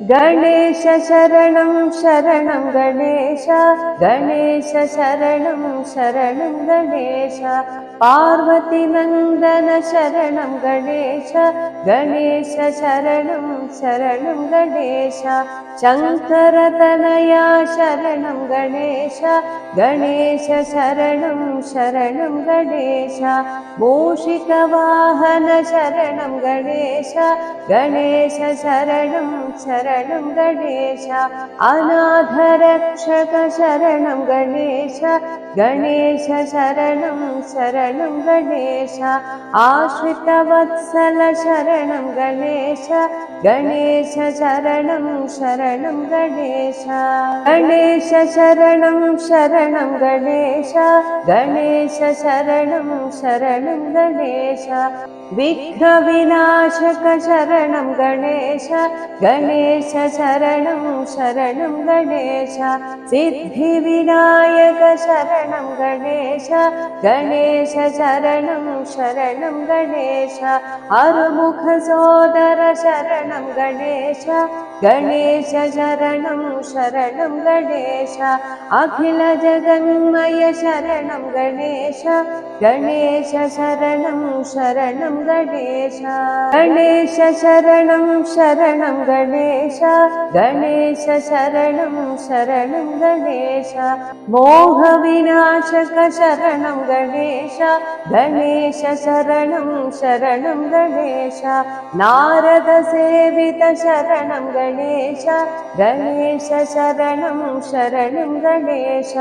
गणेश शरणं शरणं गणेश गणेश शरणं शरणं गणेश पार्वतीनन्दन शरणं गणेश गणेश शरणं शरणं गणेश शङ्करतनया शरणं गणेश गणेश शरणं शरणं गणेश मूषिकवाहन शरणं गणेश गणेश शरणं शरणं गणेश अनाथरक्षक शरणं गणेश गणेश शरणं शरणं गणेश आश्रितवत्सल शरणं गणेश गणेश शरणं शरणं गणेश गणेश शरणं शरणं गणेश गणेश शरणं शरणं गणेश विघ्नविनाशक शरणं गणेश गणेश शरणं शरणं गणेश सिद्धिविनायक शरणं गणेश गणेश शरणं शरणं गणेश अरुमुखसोदर शरणं गणेश गणेश शरणं शरणं गणेश अखिल जगन्मय शरणं गणेश गणेश शरणं शरणं गणेश गणेश शरणं शरणं गणेश गणेश शरणं शरणं गणेश मोहविनाशक शरणं गणेश गणेश शरणं शरणं गणेश नारदसेवित शरणं गणेश गणेश शरणं शरणं गणेश।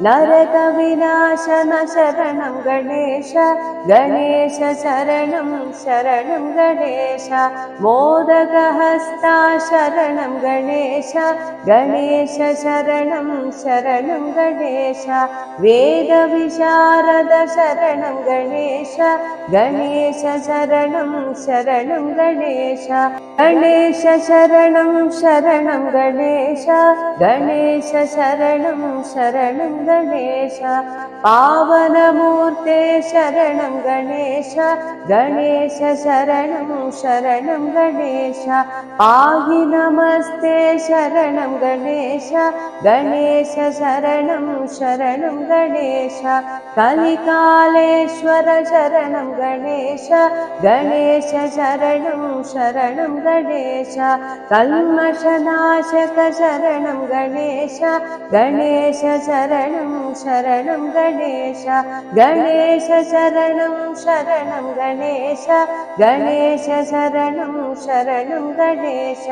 नरकविनाशन शरणं गणेश। गणेश शरणं शरणं गणेश। मोदकहस्ता शरणं गणेश। गणेश शरणं शरणं गणेश। वेदविशारद शरणं गणेश। गणेश शरणं शरणं गणेश। गणेश शरणं शरणं गणेश। गणेश शरणं शरणं गणेश। पावनमूर्ते शरणं गणेश। गणेश शरणं शरणं गणेश। पाहि नमस्ते शरणं गणेश। गणेश शरणं शरणं गणेश। कलिकालेश्वर शरणं गणेश। गणेश शरणं शरणं गणेश। कल्मषनाशक शरणं गणेश गणेश शरणं शरणं गणेश गणेश शरणं शरणं गणेश गणेश शरणं शरणं गणेश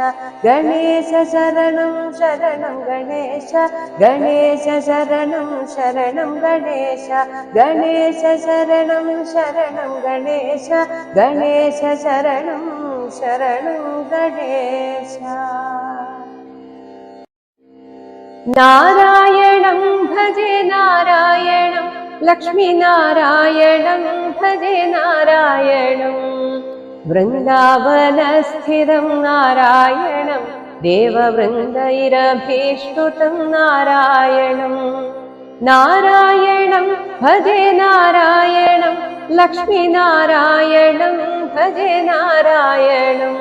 गणेश शरणं शरणं गणेश गणेश शरणं शरणं गणेश गणेश शरणं शरणं गणेश गणेश शरणं शरणं गणेश नारायणं भजे नारायणं लक्ष्मीनारायणं भजे नारायणं। वृन्दावनस्थिरं नारायणं देववृन्दैरभीष्टुतं नारायणं। नारायणं भजे नारायणं लक्ष्मीनारायणं भजे नारायणं।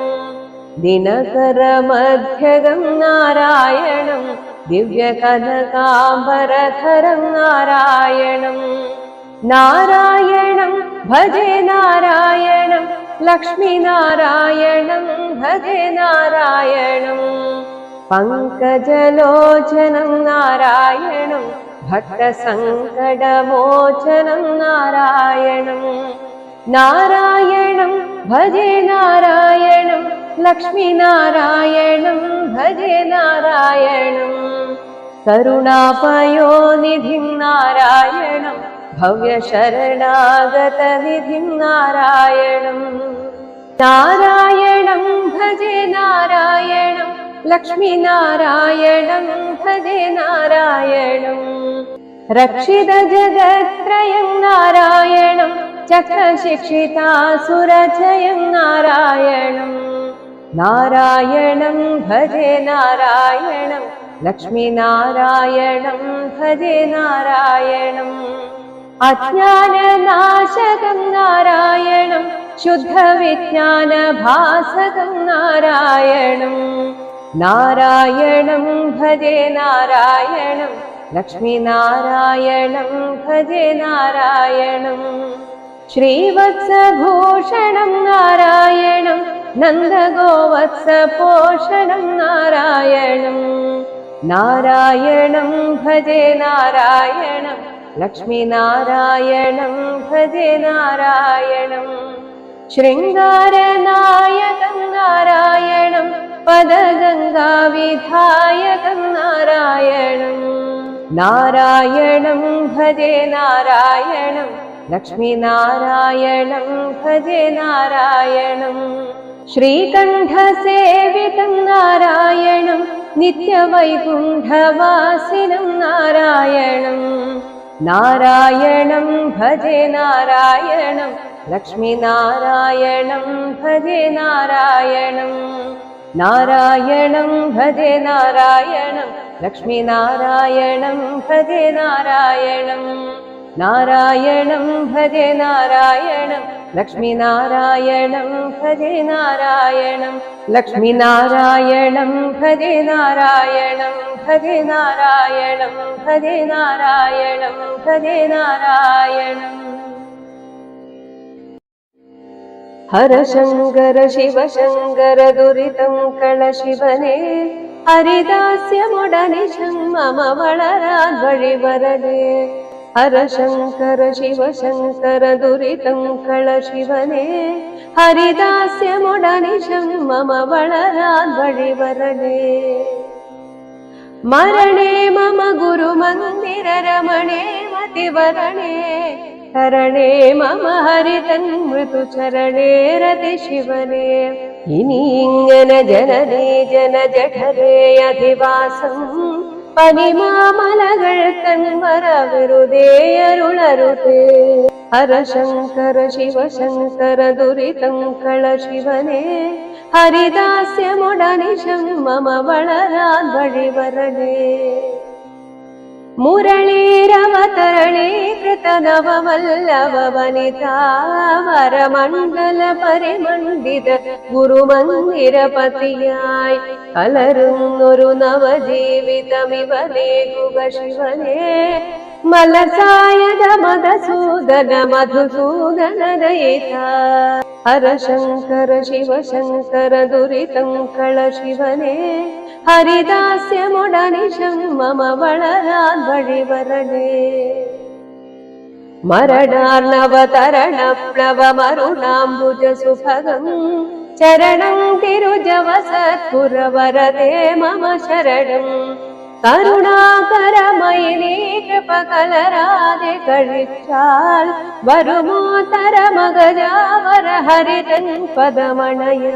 दिनकरमध्यगं नारायणं दिव्यकनकाम्बरधरं नारायणं। नारायणं भजे नारायणं लक्ष्मीनारायणं भजे नारायणं। पङ्कजलोचनं नारायणं भक्तसङ्कटमोचनं नारायणं। नारायणं भजे नारायणं लक्ष्मीनारायणं भजे नारायणं करुणापयोनिधिं नारायणं भव्यशरणागतनिधिं नारायणं नारायणं भजे नारायणं लक्ष्मीनारायणं भजे नारायणं रक्षितजगत्त्रयं नारायणं चक्रशिक्षितासुरजयं नारायणं नारायणं भजे नारायणं लक्ष्मीनारायणं भजे नारायणम् अज्ञाननाशकं नारायणं शुद्धविज्ञानभासकं नारायणम्। नारायणं भजे नारायणं लक्ष्मीनारायणं भजे नारायणम्। श्रीवत्सभूषणं नारायणं नन्दगोवत्सपोषणं नारायणम् नारायणं भजे नारायणं लक्ष्मीनारायणं भजे नारायणम् शृङ्गारनायकं नारायणं पदगङ्गाविधायकं नारायणम् नारायणं भजे नारायणं लक्ष्मीनारायणं भजे नारायणम् श्रीकण्ठसेवितं नारायणं नित्यवैकुण्ठवासिनं नारायणम् नारायणं भजे नारायणं। लक्ष्मीनारायणं भजे नारायणम् नारायणं भजे नारायणं। लक्ष्मीनारायणं भजे नारायणम् नारायणं भजे नारायणं लक्ष्मीनारायणं भजे नारायणं लक्ष्मीनारायणं भजे नारायणं भजे नारायणं भजे नारायणं भजे नारायणम् हर शङ्कर शिव शङ्कर दुरितं कळ शिवने हरिदास्यमुडनिशं मम वळराद्वழிवरदे हर शङ्कर शिव शङ्कर दुरितङ्कलशिवने हरिदास्य मुडनिशं मम वणनाङ्गळिवरणे मरणे मम गुरुमन्दिररमणे मतिवरणे करणे मम हरितमृदुचरणे रतिशिवने इनीङ्गन जनने जन जठरे अधिवासम् பனிமாமலகள் கண்வர விருதேயருளருது ஹரசங்கர சிவசங்கர துரிதங்கள சிவனே ஹரிதாசியமுடனிஷம் மம வளரான் வழிவரனே मुरळीरवतरणे मल्ल वनिता वरमण्डल कलरुन्नुरु गुरुमङ्गिरपतिया कलरु शिवने मलसायद मदसूदन मधुसूदन दयिता हर शङ्कर शिवशङ्कर दुरितङ्कळ शिवने ഹരിദാസ്യമുടനിഷം മമ വളരാൻ വഴിവരണേ മരണാർണവതരണപ്ലവമരുണാംബുജ സുഭഗം ചരണം തിരുജവ സത്പുരവരതേ മമ ശരണം. കരുണാകരമയിലേ കൃപ കഴിച്ചാൽ വരുമോ തരമകജാവര ഹരിതൻ പദമണയ.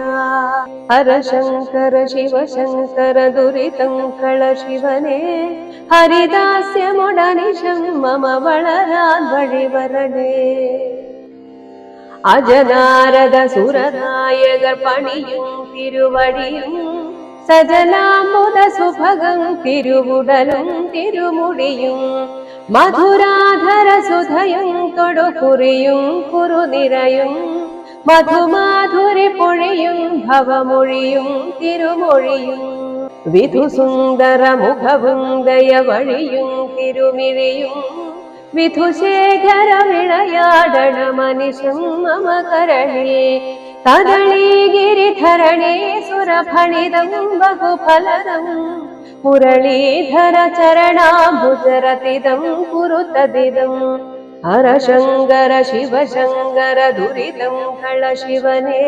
ഹരശങ്കര ശിവശങ്കര ദുരിതങ്കള ശിവനേ. ഹരിദാസ്യമുടനിശം മമ വളരാൻ വഴിവരണേ. അജനാരദ സുരനായകർ പണിയും തിരുവടിയും സജനാമുദ സുഭഗം തിരുവുടലും തിരുമുടിയും. മധുരാധര സുധയും തൊടുകുറിയും കുറുനിരയും. മധുമാധുരി പൊഴിയും ഭവമൊഴിയും തിരുമൊഴിയും. വിധുസുന്ദര മുഖവും ദയവഴിയും തിരുമിഴിയും. വിധുശേഖര വിളയാടണ മനുഷ്യം മമ गिरिधरणेसुरफणिदं बहुफलदं मुरलीधरचरणाम्बुजरतिदं कुरुतदिदम् हर शङ्कर शिवशङ्कर दुरिदं कल शिवरे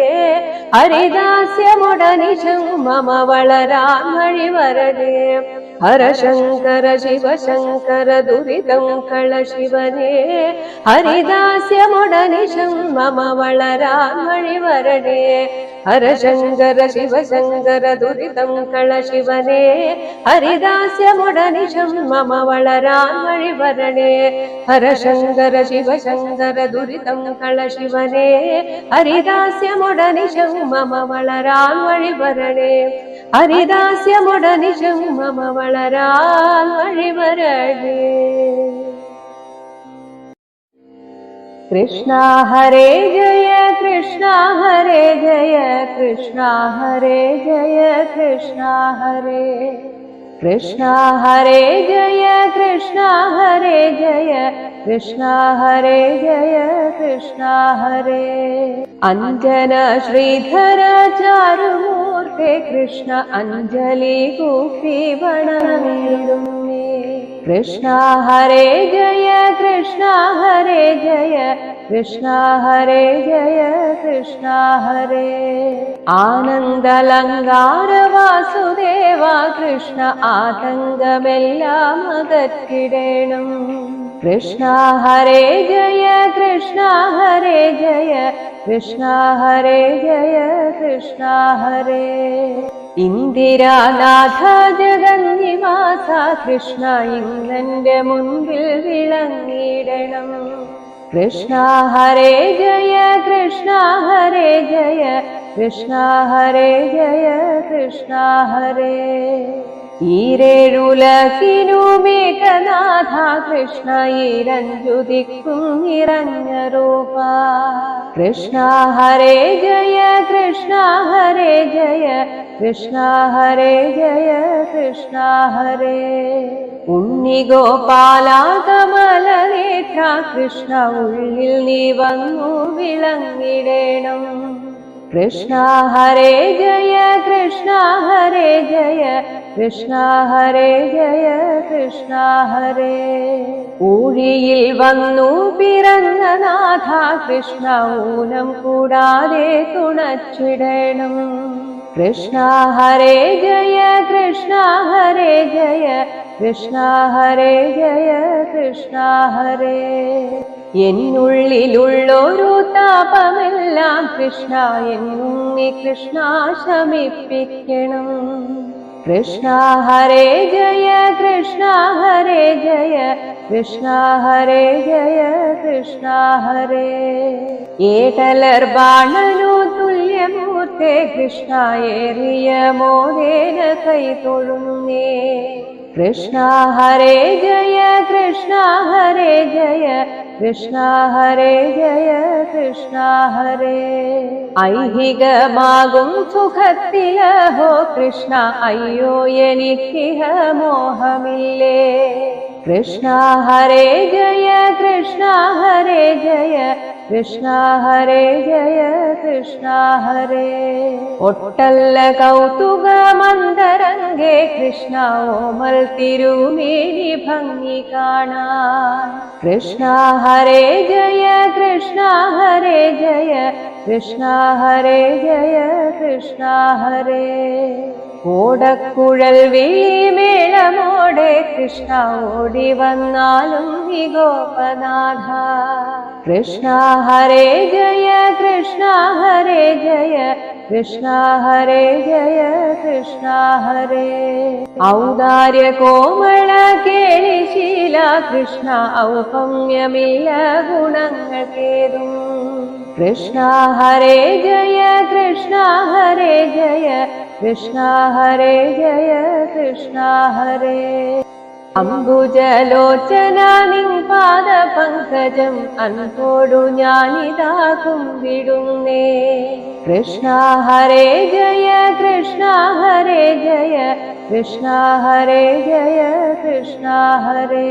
मम वळराणि हरशङ्कर हर शङ्कर शिवशङ्कर दुरिदं कल शिवरे मम वळराणि हरशङ्कर हर शङ्कर शिवशङ्कर दुरिदं कल शिवरे मम वळरामणि वरडे हर सुन्दर शिव शङ्कर दुरितं कलशिवरे हरिदास्य हरिदास्यमुडनिशं मम मलरावणि वरणे हरिदास्य मम मलरावणि वरणे कृष्णा हरे जय कृष्णा हरे जय कृष्णा हरे जय कृष्णा हरे कृष्ण हरे जय कृष्ण हरे जय कृष्ण हरे जय कृष्ण हरे। अञ्जन श्रीधर चारुमूर्ते कृष्ण अञ्जलि कूफी कृष्ण हरे जय कृष्ण हरे जय कृष्ण हरे जय कृष्ण हरे। आनन्दलङ्गारवासु കൃഷ്ണ ആതങ്കമെല്ലാം അകറ്റിടേണം. കൃഷ്ണ ഹരേ ജയ കൃഷ്ണ ഹരേ ജയ കൃഷ്ണ ഹരേ ജയ കൃഷ്ണ ഹരേ. ഇന്ദിരാനാഥ ജഗന്നിവാസ കൃഷ്ണ ഇന്നന്റെ മുൻപിൽ വിളങ്ങിയിടണം കൃഷ്ണ ഹരേ ജയ കൃഷ്ണ ഹരേ ജയ കൃഷ്ണ ഹരേ ജയ കൃഷ്ണ ഹരേ ഈരേഴുലകിനുമേകനാഥ കൃഷ്ണ ഈരഞ്ചു ദിക്കും നിറഞ്ഞ രൂപ കൃഷ്ണ ഹരേ ജയ കൃഷ്ണ ഹരേ ജയ കൃഷ്ണ ഹരേ ജയ കൃഷ്ണ ഹരേ ഉണ്ണിഗോപാല കമലനേത്ര കൃഷ്ണ ഉള്ളിൽ നീ വന്നു വിളങ്ങിടേണം കൃഷ്ണ ഹരേ ജയ കൃഷ്ണ ഹരേ ജയ കൃഷ്ണ ഹരേ ജയ കൃഷ്ണ ഹരേ ഊഴിയിൽ വന്നു പിറന്ന നാഥ കൃഷ്ണ ഊനം കൂടാതെ തുണച്ചിടണം കൃഷ്ണ ഹരേ ജയ കൃഷ്ണ ഹരേ ജയ കൃഷ്ണ ഹരേ ജയ കൃഷ്ണ ഹരേ. എന്നുള്ളിലുള്ളൊരു താപമെല്ലാം കൃഷ്ണ എന്നുണ്ണി കൃഷ്ണ ശമിപ്പിക്കണം കൃഷ്ണ ഹരേ ജയ കൃഷ്ണ ഹരേ ജയ കൃഷ്ണ ഹരേ ജയ കൃഷ്ണ ഹരേ. ഏകലർ ബാണനു തുല്യമൂർത്തേ കൃഷ്ണ ഏറിയ മോദേന കൈ തൊഴുന്നേ. कृष्ण हरे जय कृष्ण हरे जय कृष्ण हरे जय कृष्ण हरे। ऐहि गमागुं सुख कृष्ण अय्यो य निहमिले कृष्ण हरे जय कृष्ण हरे जय കൃഷ്ണ ഹരേ ജയ കൃഷ്ണ ഹരേ ഒട്ടല്ല കൗതുക മന്ദരംഗേ കൃഷ്ണ ഓമൽ തിരുമേനി ഭംഗി കാണാൻ കൃഷ്ണ ഹരേ ജയ കൃഷ്ണ ഹരേ ജയ കൃഷ്ണ ഹരേ ജയ കൃഷ്ണ ഹരേ ഓടക്കുഴൽ വീമേളമോടെ കൃഷ്ണ ഓടി വന്നാലും ഈ ഗോപനാഥ കൃഷ്ണ ഹരേ ജയ കൃഷ്ണ ഹരേ ജയ കൃഷ്ണ ഹരേ ജയ കൃഷ്ണ ഹരേ ഔദാര്യ കോമള കേളിശീല കൃഷ്ണ ഔപമ്യമില്ല ഗുണങ്ങൾക്കേതും കൃഷ്ണ ഹരേ ജയ കൃഷ്ണ ഹരേ ജയ കൃഷ്ണ ഹരേ ജയ കൃഷ്ണ ഹരേ അംബുജലോചന നിൻ പാദ പങ്കജം അൻപോടു ഞാനിതാ കുമ്പിടുന്നേ. കൃഷ്ണ ഹരേ ജയ കൃഷ്ണ ഹരേ ജയ കൃഷ്ണ ഹരേ ജയ കൃഷ്ണ ഹരേ.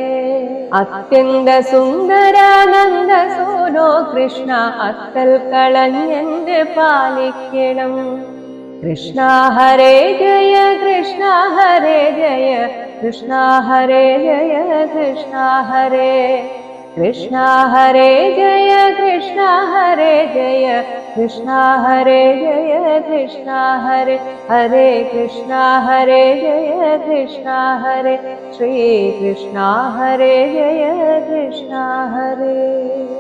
അത്യന്ത സുന്ദരാനന്ദ സോനോ കൃഷ്ണ അത്തൽ കളഞ്ഞെന്റെ പാലിക്കണം. कृष्ण। हरे जय कृष्ण हरे जय कृष्ण हरे जय कृष्ण हरे। कृष्ण हरे जय कृष्ण हरे जय कृष्ण हरे जय कृष्ण हरे। हरे कृष्ण हरे जय कृष्ण हरे। श्रीकृष्ण हरे जय कृष्ण हरे।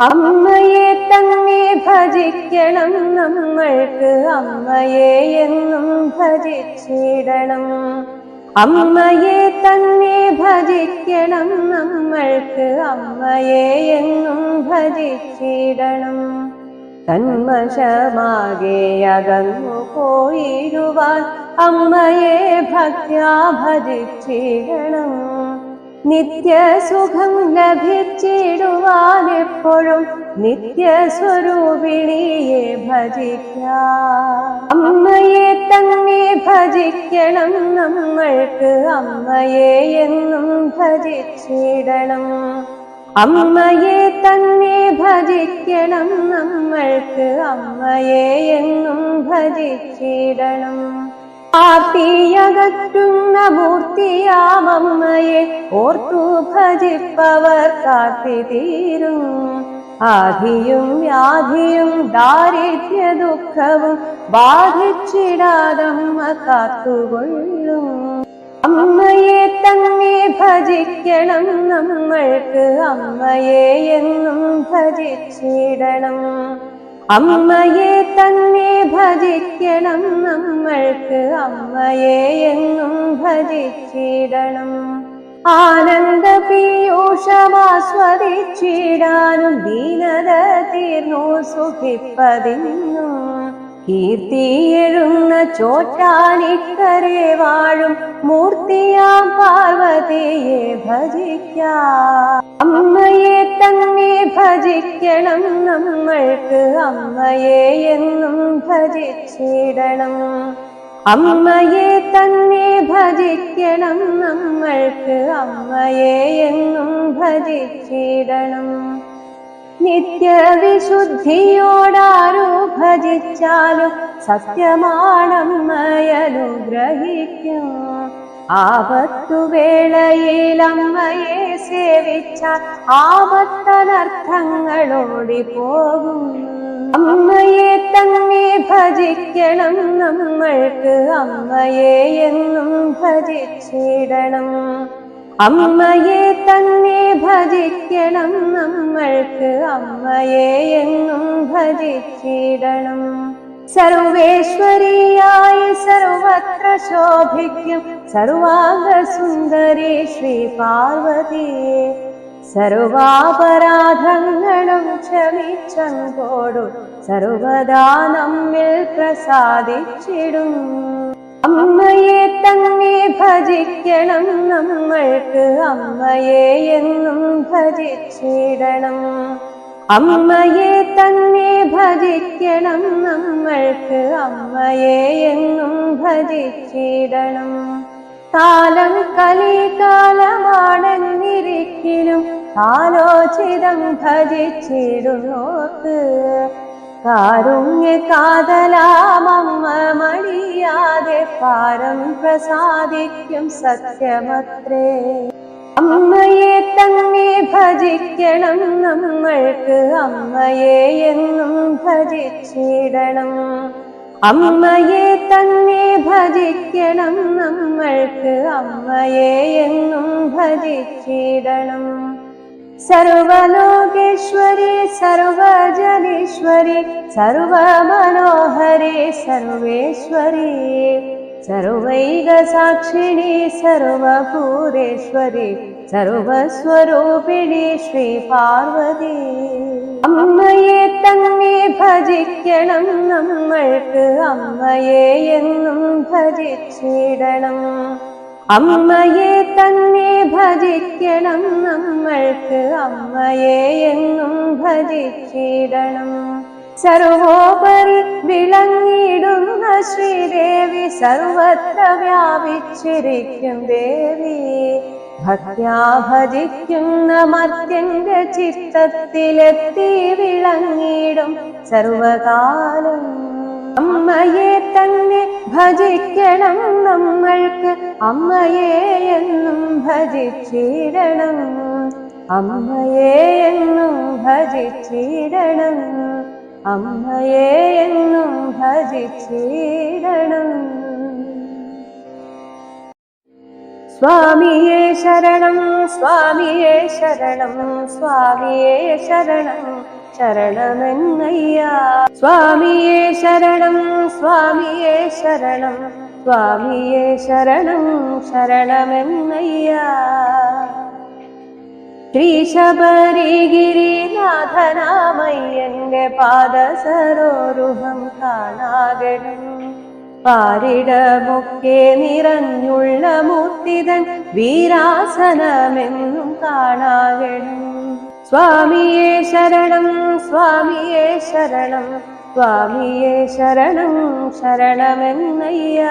അമ്മയെ തന്നെ ഭജിക്കണം നമ്മൾക്ക്. അമ്മയെ എന്നും ഭജിച്ചിടണം. അമ്മയെ തന്നെ ഭജിക്കണം നമ്മൾക്ക്. അമ്മയെ എന്നും ഭജിച്ചിടണം. തന്മശമാകെ അകന്നു പോയിടുവാൻ അമ്മയെ ഭക്യാ ഭജിച്ചിടണം. നിത്യസുഖം ലഭിച്ചിടുവാൻ എപ്പോഴും നിത്യസ്വരൂപിണിയെ ഭജിക്കാം. അമ്മയെ തന്നെ ഭജിക്കണം നമ്മൾക്ക് അമ്മയെ എന്നും ഭജിച്ചിടണം. അമ്മയെ തന്നെ ഭജിക്കണം നമ്മൾക്ക് അമ്മയെ എന്നും ഭജിച്ചിടണം. ആർത്തിയകറ്റുന്ന മൂർത്തിയാമമ്മയെ ഓർത്തു ഭജിപ്പവർ കാത്തി തീരും. ആധിയും വ്യാധിയും ദാരിദ്ര്യ ദുഃഖവും ബാധിച്ചിടാതമ്മ കാത്തുകൊള്ളും. അമ്മയെ തന്നെ ഭജിക്കണം നമ്മൾക്ക് അമ്മയെ എന്നും ഭജിച്ചിടണം. അമ്മയെ തന്നെ ഭജിക്കണം നമ്മൾക്ക്. അമ്മയെ എന്നും ഭജിച്ചിടണം. ആനന്ദ പീയൂഷമാസ്വദിച്ചിടാനും ദീനത തീർന്നു സുഖിപ്പതിന്നും. കീർത്തിയെഴുന്ന ചോറ്റാനിക്കരെ വാഴും മൂർത്തിയാം പാർവതിയെ ഭജിക്കാം. അമ്മയെ തന്നെ ഭജിക്കണം നമ്മൾക്ക് അമ്മയെ എന്നും ഭരിച്ചിടണം അമ്മയെ തന്നെ ഭജിക്കണം നമ്മൾക്ക് അമ്മയെ എന്നും ഭജിച്ചിടണം. നിത്യവിശുദ്ധിയോടാരോ ഭജിച്ചാലും സത്യമാണമ്മയനുഗ്രഹിക്കും. ആപത്തുവേളയിൽ അമ്മയെ സേവിച്ചാൽ ആപത്തനർത്ഥങ്ങളോടി പോകും. അമ്മയെ തന്നെ ഭജിക്കണം നമ്മൾക്ക്. അമ്മയെ എന്നും ഭജിച്ചിടണം. അമ്മയെ തന്നെ ഭജിക്കണം നമ്മൾക്ക്. അമ്മയെ എന്നും ഭജിച്ചിടണം. സർവേശ്വരിയായ സർവത്ര ശോഭിക്കും സർവാംഗസുന്ദരി ശ്രീ പാർവതിയെ സർവാപരാധങ്ങളും ക്ഷമിച്ചങ്കോടും സർവദാ നമ്മിൽ പ്രസാദിച്ചിടും. അമ്മയെ തന്നെ ഭജിക്കണം നമ്മൾക്ക് അമ്മയെ എന്നും ഭജിച്ചിടണം. അമ്മയെ തന്നെ ഭജിക്കണം നമ്മൾക്ക്. അമ്മയെ എന്നും ഭജിച്ചിടണം. കാലം കലികാലമാണെന്നിരിക്കലും ആലോചിതം ഭജിച്ചിടുന്നോക്ക് കാരുണ്യ കാതലാമമ്മ മടിയാതെ പാരം പ്രസാദിക്കും സത്യമത്രേ. അമ്മയെ തന്നെ ഭജിക്കണം നമ്മൾക്ക് അമ്മയെ എന്നും ഭജിച്ചിടണം അമ്മയെ തന്നെ ഭജിക്കണം നമ്മൾക്ക് അമ്മയെ എന്നും ഭജിച്ചിടണം സർവലോകേശ്വരി സർവജനീശ്വരി സർവമനോഹരി സർവേശ്വരി സർവൈക സാക്ഷിണി സർവഭൂതേശ്വരി സർവസ്വരൂപിണി ശ്രീ പാർവതി അമ്മയെ തന്നെ ഭജിക്കണം നമ്മൾക്ക് അമ്മയെ എന്നും ഭജിച്ചിടണം അമ്മയെ തന്നെ ഭജിക്കണം നമ്മൾക്ക് അമ്മയെ എന്നും ഭജിച്ചിടണം സർവോപരി വിളങ്ങിടുന്ന ശ്രീദേവി സർവത്ര വ്യാപിച്ചിരിക്കും ദേവി. ഭക്യാ ഭജിക്കുന്ന മർത്യന്റെ ചിത്തത്തിലെത്തി വിളങ്ങിടും സർവകാലം. അമ്മയെ തന്നെ ഭജിക്കണം നമ്മൾക്ക് അമ്മയെ എന്നും ഭജിച്ചിടണം. അമ്മയെ എന്നും ഭജിച്ചിടണം. അമ്മയെ എന്നും ഭജിച്ചിടണം. സ്വാമിയെ ശരണം സ്വാമിയെ ശരണം സ്വാമിയെ ശരണം ശരണമെന്നയ്യ. സ്വാമിയെ ശരണം സ്വാമിയെ ശരണം സ്വാമിയെ ശരണം ശരണമെന്നയ്യ. ശ്രീ ശബരിഗിരിനാഥനാമയ്യന്റെ പാദസരോരുഹം കാണാകണം പാരിടമൊക്കെ നിറഞ്ഞുള്ള മുത്തിതൻ വീരാസനമെന്നും കാണാകണം സ്വാമിയെ ശരണം സ്വാമിയെ ശരണം സ്വാമിയെ ശരണം ശരണമെന്നയ്യ.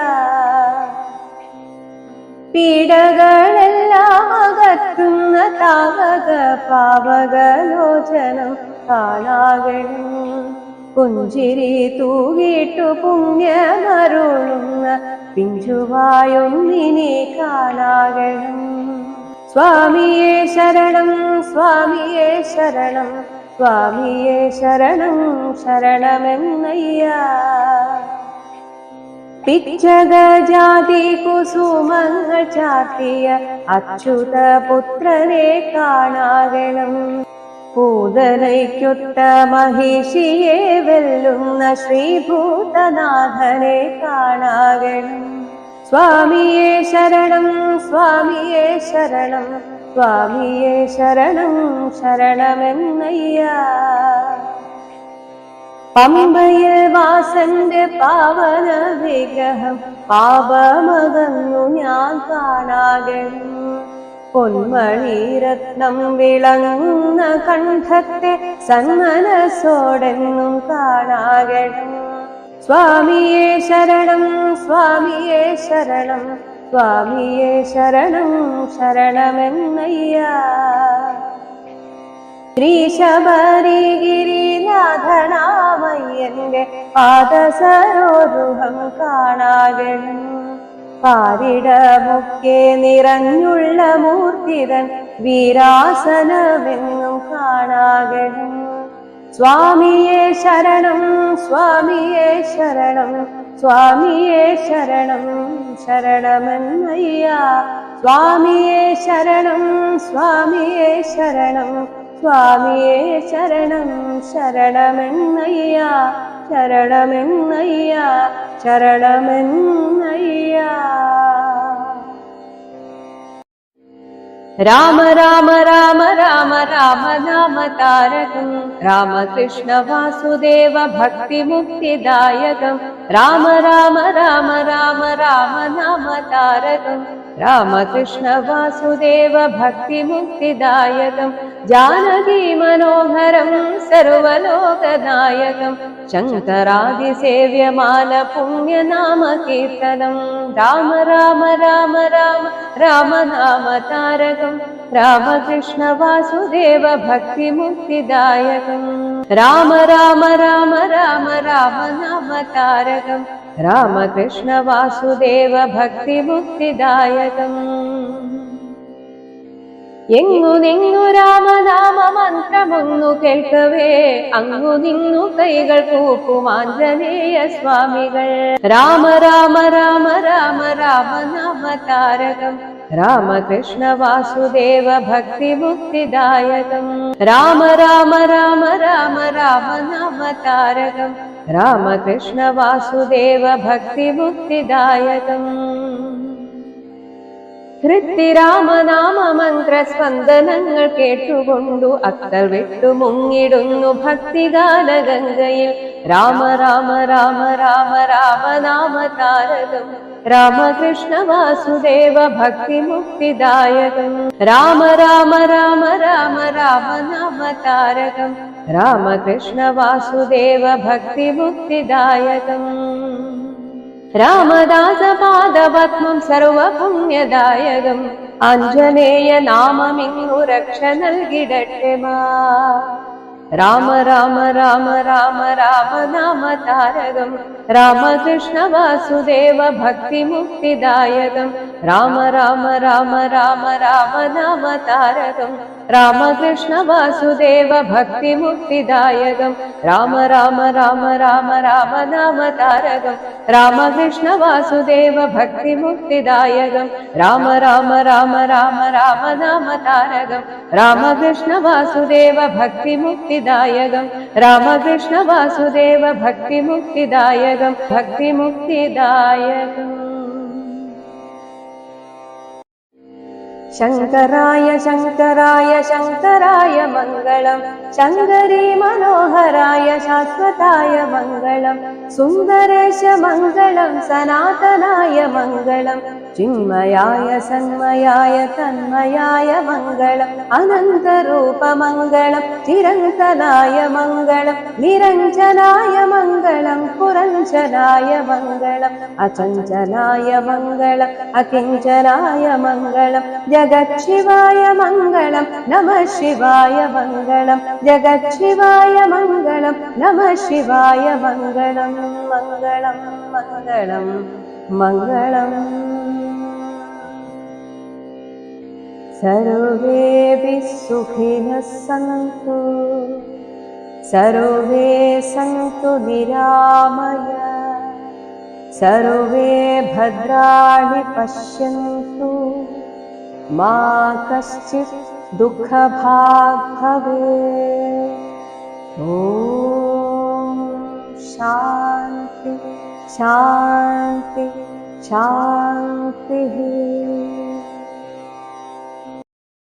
പീഡകളെല്ലാം അകറ്റുന്ന താവക പാവകലോചനം കാണാകണം പുഞ്ചിരി തൂകിട്ടു പുണ്യമരുളുന്ന പിഞ്ചുവായൊന്നിനെ കാണാകണം സ്വാമിയെ ശരണം സ്വാമിയെ ശരണം സ്വാമിയെ ശരണം ശരണമെന്നയ്യ. പിച്ചകജാതി കുസുമങ്ങൾ ചാർത്തിയ അച്യുത പുത്രനെ കാണാകണം പൂതനയ്ക്കൊത്ത മഹിഷിയെ വെല്ലുന്ന ശ്രീഭൂതനാഥനെ കാണാകണം സ്വാമിയെ ശരണം സ്വാമിയെ ശരണം സ്വാമിയെ ശരണം ശരണമെന്നയ്യ. പമ്പയിൽ വാസന്റെ പാവന വിഗ്രഹം പാപമകന്നു ഞാൻ കാണാകണം പൊന്മണിരത്നം വിളങ്ങുന്ന കണ്ഠത്തെ സന്മനസോടെന്നും കാണാകണം സ്വാമിയെ ശരണം സ്വാമിയെ ശരണം സ്വാമിയെ ശരണം ശരണമെന്നയ്യ. ശ്രീശബരിഗിരിനാഥനാമയ്യന്റെ പാദസരോരുഹം കാണാകണം പാരിടമൊക്കെ നിറഞ്ഞുള്ള മൂർത്തിതൻ വീരാസനമെന്നും കാണാകണം സ്വാമിയെ ശരണം സ്വാമിയെ ശരണം സ്വാമിയെ ശരണം ശരണമെന്നയ്യ. സ്വാമിയെ ശരണം സ്വാമിയെ ശരണം സ്വാമിയെ ശരണം ശരണമെന്നയ്യ ശരണമെന്നയ്യ ശരണമെന്നയ്യ രാമ രാമ രാമ രാമ രാമ നാമ താരകം രാമകൃഷ്ണ വാസുദേവ ഭക്തി മുക്തിദായകം രാമ രാമ രാമ രാമ രാമ നാമ रामकृष्ण वासुदेव भक्तिमुक्तिदायकम् जानकी मनोहरम् सर्वलोकदायकम् शङ्करादि राम राम राम राम राम नाम तारकम् राम राम राम राम राम राम नाम तारकम् രാമകൃഷ്ണ വാസുദേവ ഭക്തിമുക്തിദായകം. എങ്ങു നിന്നു രാമനാമ മന്ത്രമൊന്നു കേൾക്കവേ അങ്ങു നിന്നു കൈകൾ കൂക്കുമാഞ്ജനേയ സ്വാമികൾ. രാമ രാമ രാമ രാമ രാമ താരകം. रामकृष्ण वासुदेव भक्तिमुक्तिदायकम् राम राम राम राम राम नाम तारकम् रामकृष्ण वासुदेव भक्तिमुक्तिदायकम् കൃത്യരാമനാമമന്ത്രസ്പന്ദനങ്ങൾ കേട്ടുകൊണ്ടു അക്കൾ വിട്ടു മുങ്ങിടുന്നു ഭക്തിഗാനഗംഗയിൽ രാമ രാമ രാമ രാമ രാമനാമ താരകം. रामकृष्णवासुदेव भक्तिमुक्तिदायकम्। राम राम राम राम राम नाम तारकम्। रामकृष्णवासुदेव भक्तिमुक्तिदायकम्। रामदासपादवत्मम् सर्वपुण्यदायकम्। अञ्जनेय नाममिङ्गु रक्ष न गिडक्षमा राम राम राम राम राम नाम तारकम् राम कृष्ण वासुदेव भक्तिमुक्तिदायकम् राम राम राम राम राम नाम तारक राम कृष्ण वासुदेव भक्तिमुक्तिदायकम् राम राम राम राम राम नाम तारक राम कृष्ण वासुदेव भक्तिमुक्तिदायकम् राम राम राम राम राम नाम तारकम् राम कृष्ण वासुदेव भक्तिमुक्ति यकम् रामकृष्णवासुदेव भक्तिमुक्तिदायकं भक्तिमुक्तिदायकम्। ശങ്കരായ ശങ്കരായ ശങ്കരായ മംഗളം. ശങ്കരി മനോഹരായ ശാശ്വതായ മംഗളം. സുന്ദരേശ മംഗളം സനാതനായ മംഗളം. ചിന്മയായ സന്മയായ തന്മയായ മംഗളം. അനന്തരൂപ മംഗളം ചിരന്തനായ മംഗളം. നിരഞ്ജനായ മംഗളം പുരഞ്ജനായ മംഗളം. അചഞ്ചലായ മംഗളം അകിഞ്ചനായ മംഗളം. जगच्छिवाय मङ्गलम् नमः शिवाय मङ्गलम् जगच्छिवाय मङ्गलम् नमः शिवाय मङ्गलम् मङ्गलम् मङ्गलम् मङ्गलम्। सर्वेऽपि सुखिनः सन्तु सर्वे सन्तु निरामय सर्वे भद्राणि पश्यन्तु मा कश्चित् दुःखभाग् भवेत् ॐ शान्ति शान्ति शान्तिः